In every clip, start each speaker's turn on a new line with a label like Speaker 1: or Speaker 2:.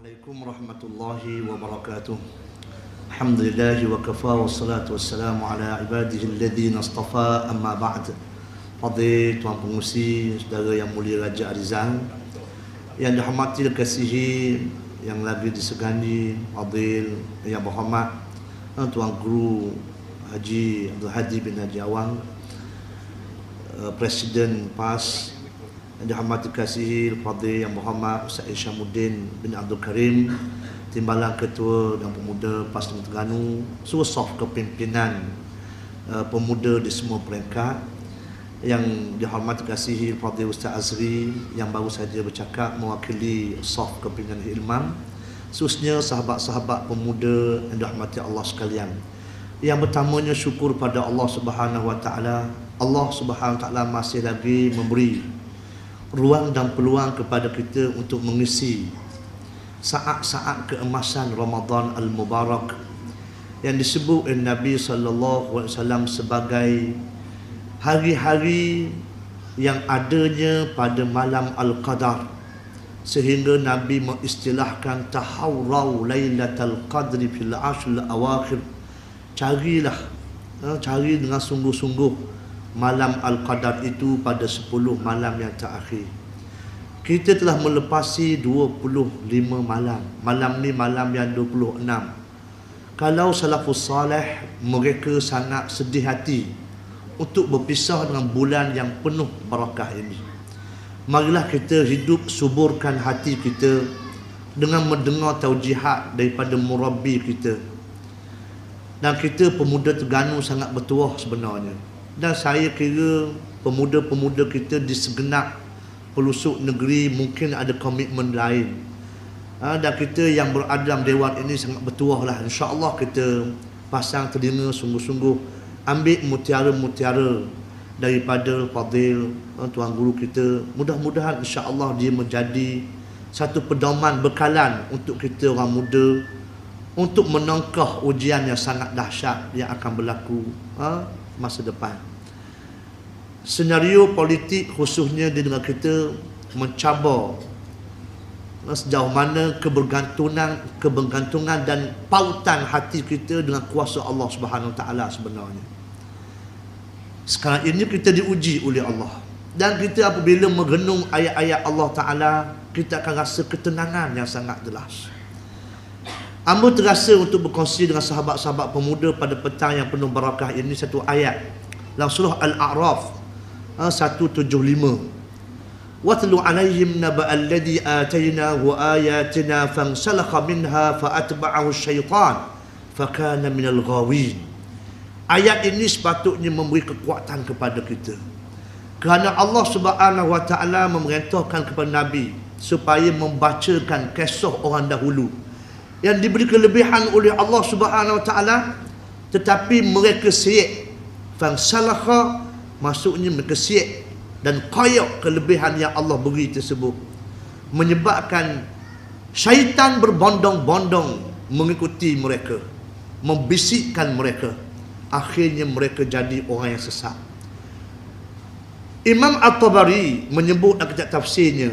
Speaker 1: Assalamualaikum warahmatullahi wabarakatuh. Alhamdulillahi wa kafa wa salatu wa salamu ala ibadihi alladhi nastafa amma ba'd. Fadhi Tuan Pengusi, Saudara Yang Mulia Raja Arizan Yang dihormati dan yang lagi disegani, Fadhil, Yang Muhammad eh, Tuan Guru Haji Abdul Hadi bin Haji Awang eh, Presiden PAS, yang dihormati kasihi Fadil Yang Berhormat Ustaz Isyamuddin bin Abdul Karim Timbalan Ketua dan Pemuda PAS Terengganu Seluruh soft kepimpinan uh, pemuda di semua peringkat. Yang dihormati kasihi Fadil Ustaz Azri yang baru saja bercakap mewakili soft kepimpinan Ilmam khususnya sahabat-sahabat pemuda yang dihormati Allah sekalian. Yang pertamanya syukur pada Allah Subhanahu Wa Taala. Allah Subhanahu Wa Taala masih lagi memberi ruang dan peluang kepada kita untuk mengisi saat-saat keemasan Ramadan Al-Mubarak yang disebut oleh Nabi sallallahu alaihi wasallam sebagai hari-hari yang adanya pada malam Al-Qadar. Sehingga Nabi mengistilahkan tahawrau lailatul qadri fil ashr awakhir carilah ha, cari dengan sungguh-sungguh malam Al-Qadar itu pada 10 malam yang terakhir kita telah melepasi 25 malam malam ni malam yang 26 kalau salafus salih mereka sangat sedih hati untuk berpisah dengan bulan yang penuh barakah ini. Marilah kita hidup suburkan hati kita dengan mendengar taujihat daripada murabbi kita. Dan kita pemuda Terengganu sangat bertuah sebenarnya. Dan saya kira pemuda-pemuda kita di segenap pelusuk negeri mungkin ada komitmen lain. Ha, dan kita yang berada dalam dewan ini sangat bertuah lah. InsyaAllah kita pasang telinga sungguh-sungguh ambil mutiara-mutiara daripada Fadil eh, Tuan Guru kita mudah-mudahan insya-Allah dia menjadi satu pedoman bekalan untuk kita orang muda untuk menangkah ujian yang sangat dahsyat yang akan berlaku ha, masa depan. Senario politik khususnya di negara kita mencabar sejauh mana kebergantungan kebergantungan dan pautan hati kita dengan kuasa Allah Subhanahu taala sebenarnya. Sekarang ini kita diuji oleh Allah. Dan kita apabila merenung ayat-ayat Allah Ta'ala, kita akan rasa ketenangan yang sangat jelas. Ambo terasa untuk berkongsi dengan sahabat-sahabat pemuda pada petang yang penuh barakah ini satu ayat dalam surah Al-A'raf ah, 175. Watlu alaihim naba'a alladhi atainahu ayatina fansalakha minha fa'atba'ahu syaitan fakana minal ghawin. Ayat ini sepatutnya memberi kekuatan kepada kita. Kerana Allah Subhanahu Wa Ta'ala memerintahkan kepada Nabi supaya membacakan kisah orang dahulu yang diberi kelebihan oleh Allah Subhanahu Wa Taala tetapi mereka siap fansalakha maksudnya mereka siap dan koyak kelebihan yang Allah beri tersebut. Menyebabkan syaitan berbondong-bondong mengikuti mereka membisikkan mereka. Akhirnya mereka jadi orang yang sesat. Imam At-Tabari menyebut dalam kitab tafsirnya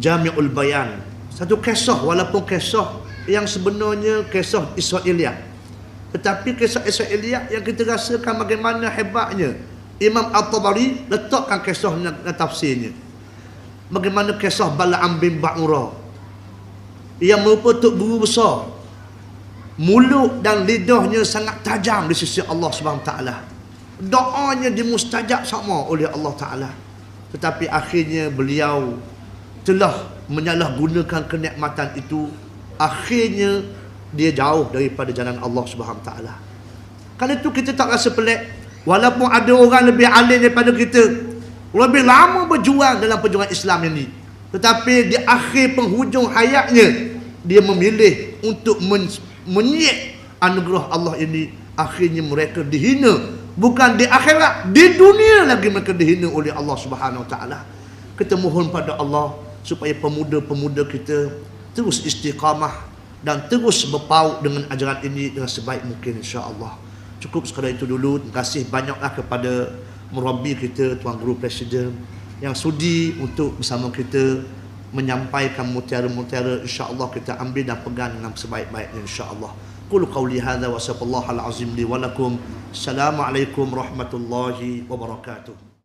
Speaker 1: Jami'ul Bayan satu kisah walaupun kisah yang sebenarnya kisah Israeliat tetapi kisah Israeliat yang kita rasakan bagaimana hebatnya Imam At-Tabari letakkan kisah dalam tafsirnya bagaimana kisah Bala'am bin Ba'ura yang merupakan guru besar mulut dan lidahnya sangat tajam di sisi Allah taala. Doanya dimustajab sama oleh Allah taala. Tetapi akhirnya beliau telah menyalahgunakan kenikmatan itu akhirnya dia jauh daripada jalan Allah Subhanahu taala. Kalau itu kita tak rasa pelik. Walaupun ada orang lebih alim daripada kita lebih lama berjuang dalam perjuangan Islam ini. Tetapi di akhir penghujung hayatnya dia memilih untuk men menyek anugerah Allah ini. Akhirnya mereka dihina. Bukan di akhirat di dunia lagi mereka dihina oleh Allah Subhanahu Taala. Kita mohon pada Allah supaya pemuda-pemuda kita terus istiqamah dan terus berpaut dengan ajaran ini dengan sebaik mungkin insya-Allah cukup sekadar itu dulu terima kasih banyaklah kepada murabbi kita tuan guru presiden yang sudi untuk bersama kita menyampaikan mutiara-mutiara insya-Allah kita ambil dan pegang dengan sebaik-baiknya insya-Allah. Qul qawli hadza wa sallallahu al-azim li wa lakum. Assalamualaikum warahmatullahi wabarakatuh.